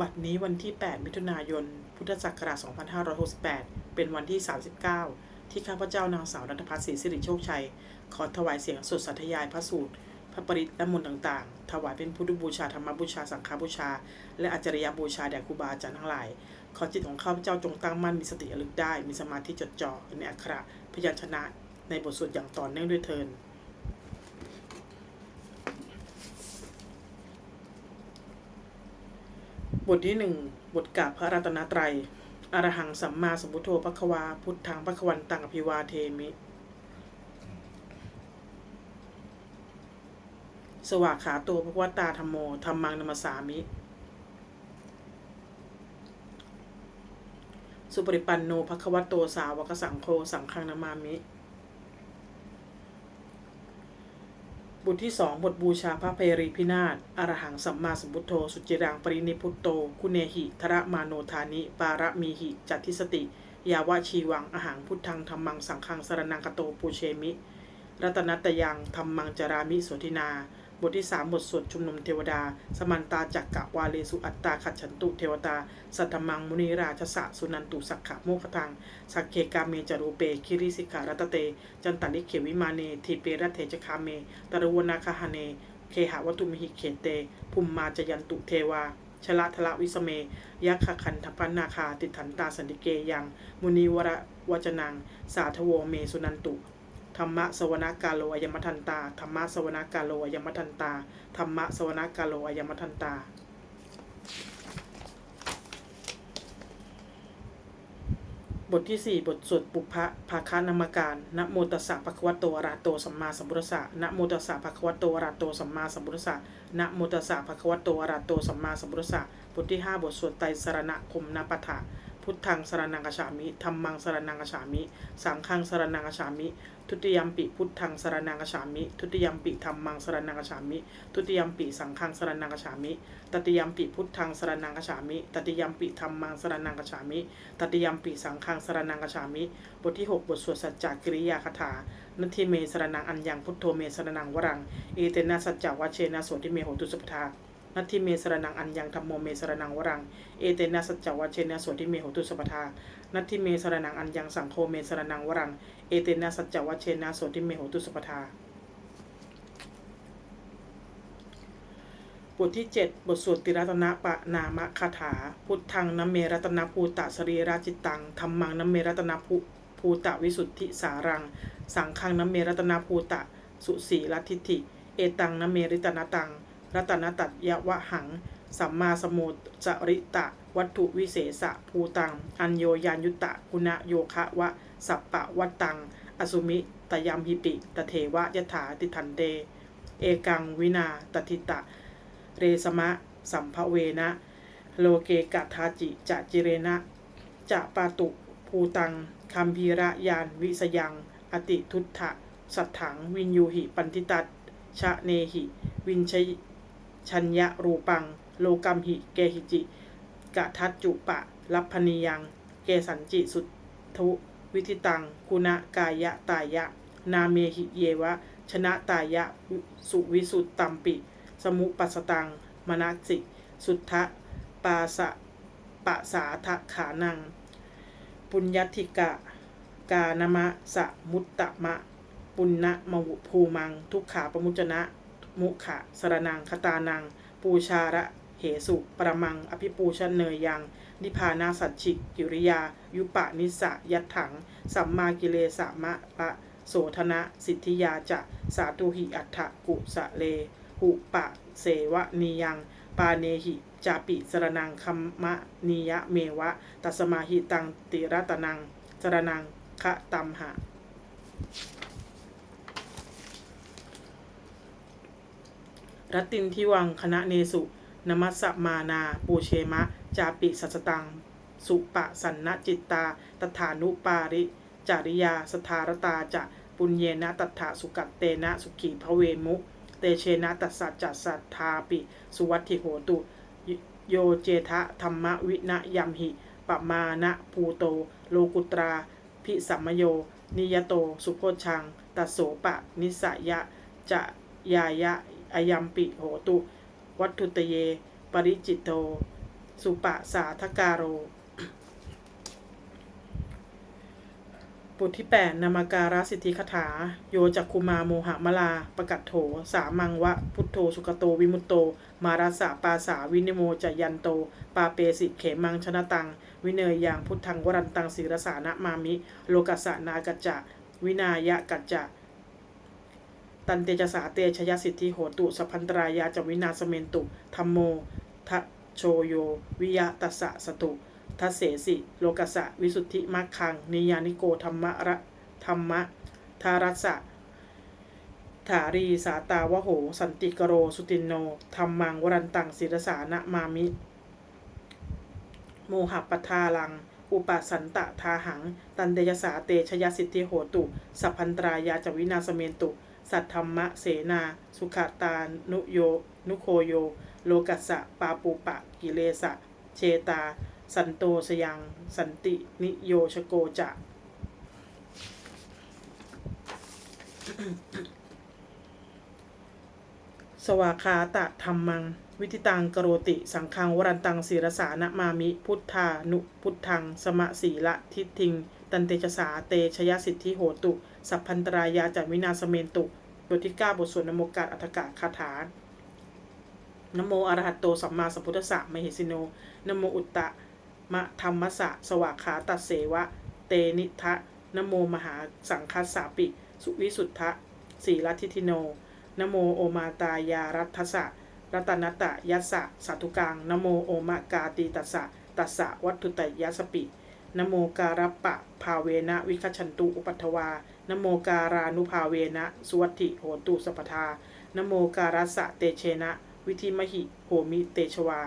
บัดนี้วันที่ 8 มิถุนายน พุทธศักราช 2568 เป็นวันที่ 39 ที่ข้าพเจ้านางสาวรัตพัฒน์ศรีสิริโชคชัย ขอถวายเสียงสดสัทยายพระสูตร พระปริตและมนต์ต่างๆ ถวายเป็นพุทธบูชาธรรมบูชาสังฆบูชา และอาจารยบูชาแด่ครูบาอาจารย์ทั้งหลาย ขอจิตของข้าพเจ้าจงตั้งมั่นมีสติระลึกได้ มีสมาธิจดจ่อในอักขระพยัญชนะ ในบทสวดอย่างต่อเนื่องด้วยเทิน บทที่หนึ่งบทกาบพระรัตนตรัย อรหังสัมมาสัมพุทโธพระควา พุทธังพระควันตังอภิวาเทมิ สวากขาโตพระวตาธรรมโมธรรมังนมัสสามิ สุปริปันโนภควโตสาวกสังโฆสังฆังนามามิ บทที่สองบทบูชาพระเพรีพินาศอรหังสัมมาสัมพุทโธ สุจิรังปรินิพุตโต คุเนหิทระมาโนธานิ ปาระมีหิ จัตทิสติ ยาวะชีวังอหังพุทธังธรรมังสังฆังสรนังกโตปูเชมิ รัตนัตยังธรรมังจารามิโสทินา ทที่สามบทสวดชุมนุมเทวดา สมันตาจักกะวาเลสุอัตตาขัดฉันตุเทวตา สัทธมังมุนิราชสะสุนันตุสักขะโมคทัง สักเคกาเมจารูเป คิริสิการัตเต จันตลิเขวิมาเนทีเปรัตเทจคาเมตรวนาคหเน เคหะวัตุมิหิเขเต ภุมมาจยันตุเทวาชลทละวิสเมยักขคันทพันนาคาติถันตาสันติเกยัง มุนีวระวจนัง สาทโวเมสุนันตุ ธรรมะสวนากาโลอายมทันตาธรรมะสวนากาโลอายมทันตาธรรมะสวนากาโลอายมทันตาบทที่ 4 บทสวดปุพพะภาคานามการนะโมตัสสะภะคะวะโตอะระหะโตสัมมาสัมพุทธัสสะนะโมตัสสะภะคะวะโตอะระหะโตสัมมาสัมพุทธัสสะนะโมตัสสะภะคะวะโตอะระหะโตสัมมาสัมพุทธัสสะบทที่ 5 บทสวดไตรสรณคมนาปะทะ พุทธังสรนังกฉามิธรรมังสรนังกฉามิ สังฆังสรนังกฉามิ ทุติยมปิพุทธังสรนังกฉามิ ทุติยมปิธรรมังสรนังกฉามิ ทุติยมปิสังฆังสรนังกฉามิ ตติยมปิพุทธังสรนังกฉามิ ตติยมปิธรรมังสรนังกฉามิ ตติยมปิสังฆังสรนังกฉามิ บทที่ 6 บทสวดสัจจกิริยาคาถานัตถิเมสรนังอัญญังพุทโธเมสรนังวรัง เอเตนะสัจจวัชเชนะโสติเมโหตุสุปทา นัตถิเมสรนังอัญญังธรรมโมเมสรนังวรัง เอเตนะสัจจวัชเชนะโสติเมโหตุสปทา นัตถิเมสรนังอัญญังสังโฆเมสรนังวรัง เอเตนะสัจจวัชเชนะโสติเมโหตุสปทาบทที่ 7 บทสวดติรัตนะปะนามะคาถา พุทธังนเมรัตนภูตะสรีราจิตังธรรมังนเมรัตนภูภูตะวิสุทธิสารัง สังฆังนเมรัตนภูตะ สุสีลัทธิติเอตังนเมริตนตัง รัตนตัตยวะหัง สัมมาสมุจริตะ วัตถุวิเศษะภูตัง อัญโยยานยุตตะกุณโยคะวะ สัปปะวัตตัง อสุมิตยามหิปิตเทวะยถาติทันเต เอกังวินาตทิตะ เรสมะ สัมภเวนะ โลเกกะทาจิจะจิเรนะจะปาตุภูตังคัมภีระยานวิสยัง อติทุตถะ สัทถัง วินยูหิ ปันติตัตชะเนหิ วินชย ชัญญะรูปัง โลกัมหิเกหิจิกะทัจจุปะลัพพนียัง เกสันจิสุทธุวิธิตังกุณกายะตายะ นาเมหิเยวะ ชนะตายะสุวิสุตตัมปิ สมุปัสตัง มนัสสิ สุทธะปาสะปะสาทะขานัง ปุญญติกะ กานมะสะมุตตะมะ ปุณณมวุภูมัง ทุกขาปมุจนะ มุขะสรนังคตานัง ปูชาระเหสุประมัง อภิปูชเนยยัง นิพานาสัจฉิกิริยา ยุปะนิสะยัตถัง สัมมากิเลสะมะปะโสธนะสิทธิยาจะ สาตุหิอัฏฐกุสะเล หุปะเสวะนียัง ปาเนหิจาปิสรนังคัมมะนียะเมวะ ตัสมาหิตังติรตนังสรนังคะตัมหะ รัตตินทิวังคณะเนสุ นมัสมานา ปูเชมะ จาปิสัสตัง สุปะสันนจิตตา ตถานุปาริ จาริยาสทารตาจะ ปุญเยนะตัฏฐาสุกัตเตนะ สุขีพระเวมุเตเชนะตัสสัจจัสสัทธาปิ สุวัตถิโหตุ โยเจทะธรรมวินะยัมหิปะมานะภูโต โลกุตรา พิสัมมโย นิยโต สุโคชัง ตัสโสปะ นิสยะ จะยายะ อยัมปิโหตุ วัตถุตเย ปริจิตโต สุปะสาทการโรบทที่ 8นามาการสิทธิคถา โยจักคุมาโมหะมลา ประกัตโถ สามังวะ พุทโธ สุขโต วิมุตโต มาราสะปาสาวินิโมจยันโต ปาเปสิเขมังชนะตัง วิเนยยังพุทธังวรันตังศิรสานะมามิ โลกัสสะนากัจจะ วินายะกัจจะ ตันเตจสาเตชยสิทธิโหตุสพพันตรายาจวินาสเมนตุธรรมโมทะโชโย วิยะตัสสะสตุทัเสสิ โลกัสะวิสุทธิมัคคัง นิยานิโกธรรมะระธรรมะทารัสสะถารีสาตาวโห สันติกโรสุตินโนธรรมังวรันตังศิรสานะมามิ โมหะปทาลัง อุปสันตะทาหัง ตันเดยสาเตชยสิทธิโหตุ สัพพันตรายาจวินาสเมนตุ สัทธรรมะเสนา สุขตานุโย นุโคโย โลกัสสะปาปุปะ กิเลสะ เชตา สันโตสยัง สันตินิโยชโกจะสวากขาตะธรรมัง วิติตังกโรติ สังฆังวรันตังศีรสานะมามิ พุทธานุพุทธัง สมะสีละทิฏทิง ตันเตชะสาเตชยสิทธิโหตุ สัพพันตรายาจัวินาสเมนตุบทที่9บทสวดนโมกาอัฏฐกะคาถานโมอระหะโตสัมมาสัมพุทธัสสะมหิสิโนนโมอุตตะมะธรรมสสะสวากขาตัสเสวะ เตนิทะนโมมหาสังคัสสาปิ สุวิสุทธะสีลัทิทิโนนโมโอมาตายารัตทสะรัตนตะยัสสะสัตุกังนโมโอมะกาตีตัสสะตัสสะวัตถุตยัสปิ นโมการัปปะภาเวนะวิคัชชันตุอุปัฏฐวานโมการานุภาเวนะสุวัตถิโหตุสัพพทานโมการัสะเตเชนะ วิธิมหิโหมิเตชวา